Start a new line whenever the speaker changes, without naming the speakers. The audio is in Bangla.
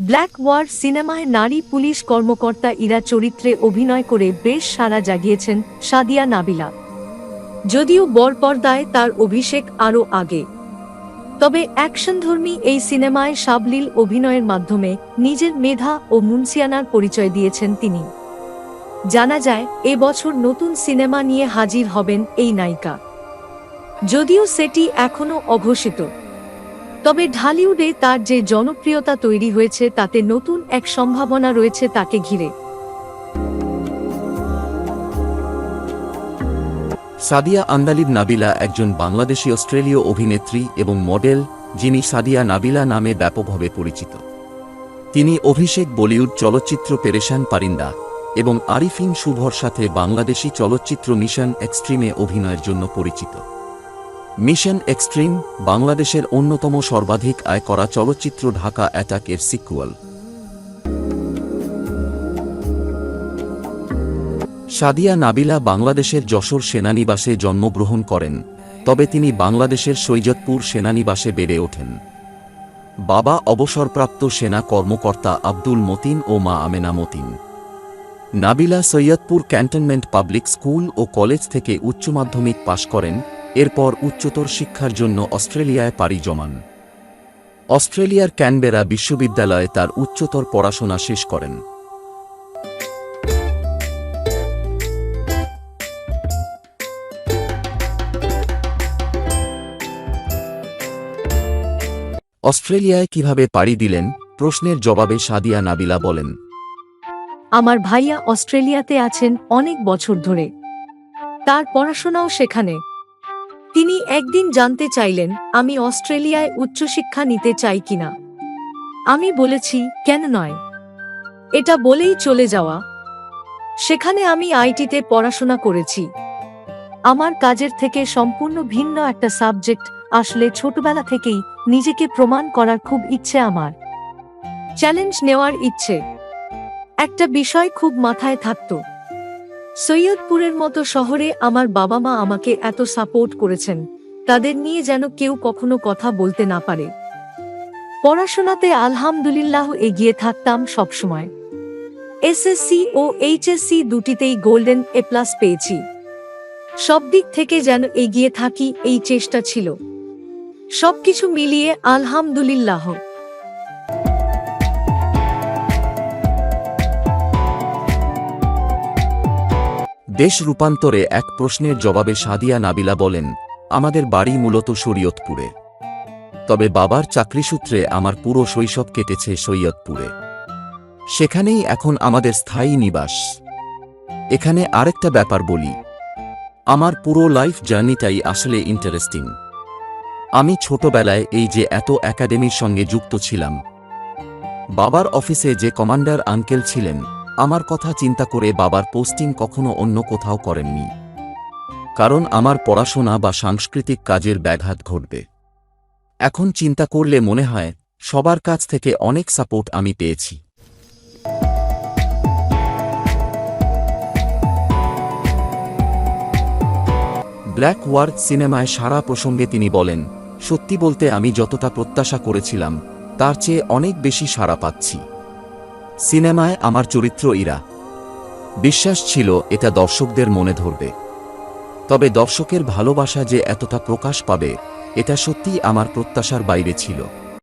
ব্ল্যাক ওয়ার সিনেমায় নারী পুলিশ কর্মকর্তা ইরা চরিত্রে অভিনয় করে বেশ সাড়া জাগিয়েছেন সাদিয়া নাবিলা। যদিও বরপর্দায় তার অভিষেক আরও আগে। তবে অ্যাকশনধর্মী এই সিনেমায় সাবলীল অভিনয়ের মাধ্যমে নিজের মেধা ও মুন্সিয়ানার পরিচয় দিয়েছেন তিনি। জানা যায় এবছর নতুন সিনেমা নিয়ে হাজির হবেন এই নায়িকা। যদিও সেটি এখনও অঘোষিত। তবে ঢালিউডে তার যে জনপ্রিয়তা তৈরি হয়েছে, তাতে নতুন এক সম্ভাবনা রয়েছে তাকে ঘিরে।
সাদিয়া আন্দালিব নাবিলা একজন বাংলাদেশি অস্ট্রেলীয় অভিনেত্রী এবং মডেল, যিনি সাদিয়া নাবিলা নামে ব্যাপকভাবে পরিচিত। তিনি অভিষেক বলিউড চলচ্চিত্র পেরেশান পারিন্দা এবং আরিফিন শুভর সাথে বাংলাদেশি চলচ্চিত্র মিশন এক্সট্রিমে অভিনয়ের জন্য পরিচিত। মিশন এক্সট্রিম বাংলাদেশের অন্যতম সর্বাধিক আয় করা চলচ্চিত্র ঢাকা অ্যাটাক এর সিকুয়াল। সাদিয়া নাবিলা বাংলাদেশের যশোর সেনানিবাসে জন্মগ্রহণ করেন, তবে তিনি বাংলাদেশের সৈয়দপুর সেনানিবাসে বেড়ে ওঠেন। বাবা অবসরপ্রাপ্ত সেনা কর্মকর্তা আব্দুল মতিন ও মা Amena Matin. Nabila Saidpur cantonment public school ও কলেজ থেকে উচ্চ মাধ্যমিক পাশ করেন এরপর উচ্চতর শিক্ষার জন্য অস্ট্রেলিয়ায় পাড়ি জমান। অস্ট্রেলিয়ার ক্যানবেরা বিশ্ববিদ্যালয়ে তার উচ্চতর পড়াশোনা শেষ করেন। অস্ট্রেলিয়ায় কীভাবে পাড়ি দিলেন? প্রশ্নের জবাবে সাদিয়া নাবিলা বলেন,
আমার ভাইয়া অস্ট্রেলিয়াতে আছেন অনেক বছর ধরে। তার পড়াশোনাও সেখানে। তিনি একদিন জানতে চাইলেন, আমি অস্ট্রেলিয়ায় উচ্চশিক্ষা নিতে চাই কিনা। আমি বলেছি, কেন নয়। এটা বলেই চলে যাওয়া। সেখানে আমি আইটিতে পড়াশোনা করেছি। আমার কাজের থেকে সম্পূর্ণ ভিন্ন একটা সাবজেক্ট আসলে ছোটবেলা থেকেই নিজেকে প্রমাণ করার খুব ইচ্ছে আমার। চ্যালেঞ্জ নেওয়ার ইচ্ছে। একটা বিষয় খুব মাথায় থাকত। সৈয়দপুরের মতো শহরে আমার বাবা মা আমাকে এত সাপোর্ট করেছেন, তাদের নিয়ে যেন কেউ কখনো কথা বলতে না পারে। পড়াশোনাতে আলহামদুলিল্লাহ এগিয়ে থাকতাম সবসময়। এসএসসি ও এইচএসসি দুটিতেই গোল্ডেন এ প্লাস পেয়েছি। সব দিক থেকে যেন এগিয়ে থাকি এই চেষ্টা ছিল। সবকিছু মিলিয়ে আলহামদুলিল্লাহ।
দেশ রূপান্তরে এক প্রশ্নের জবাবে সাদিয়া নাবিলা বলেন, আমাদের বাড়ি মূলত শরীয়তপুরে। তবে বাবার চাকরিসূত্রে আমার পুরো শৈশব কেটেছে সৈয়দপুরে। সেখানেই এখন আমাদের স্থায়ী নিবাস। এখানে আরেকটা ব্যাপার বলি। আমার পুরো লাইফ জার্নিটাই আসলে ইন্টারেস্টিং। আমি ছোটবেলায় এই যে এত একাডেমির সঙ্গে যুক্ত ছিলাম। বাবার অফিসে যে কমান্ডার আঙ্কেল ছিলেন আমার কথা চিন্তা করে বাবার পোস্টিং কখনো অন্য কোথাও করেননি। কারণ আমার পড়াশোনা বা সাংস্কৃতিক কাজের ব্যাঘাত ঘটবে। এখন চিন্তা করলে মনে হয়, সবার কাছ থেকে অনেক সাপোর্ট আমি পেয়েছি। ব্ল্যাক ওয়ার সিনেমায় সারা প্রসঙ্গে তিনি বলেন, সত্যি বলতে আমি যতটা প্রত্যাশা করেছিলাম, তার চেয়ে অনেক বেশি সাড়া পাচ্ছি। সিনেমায় আমার চরিত্র ইরা। বিশ্বাস ছিল এটা দর্শকদের মনে ধরবে। তবে দর্শকের ভালোবাসা যে এতটা প্রকাশ পাবে, এটা সত্যিই আমার প্রত্যাশার বাইরে ছিল।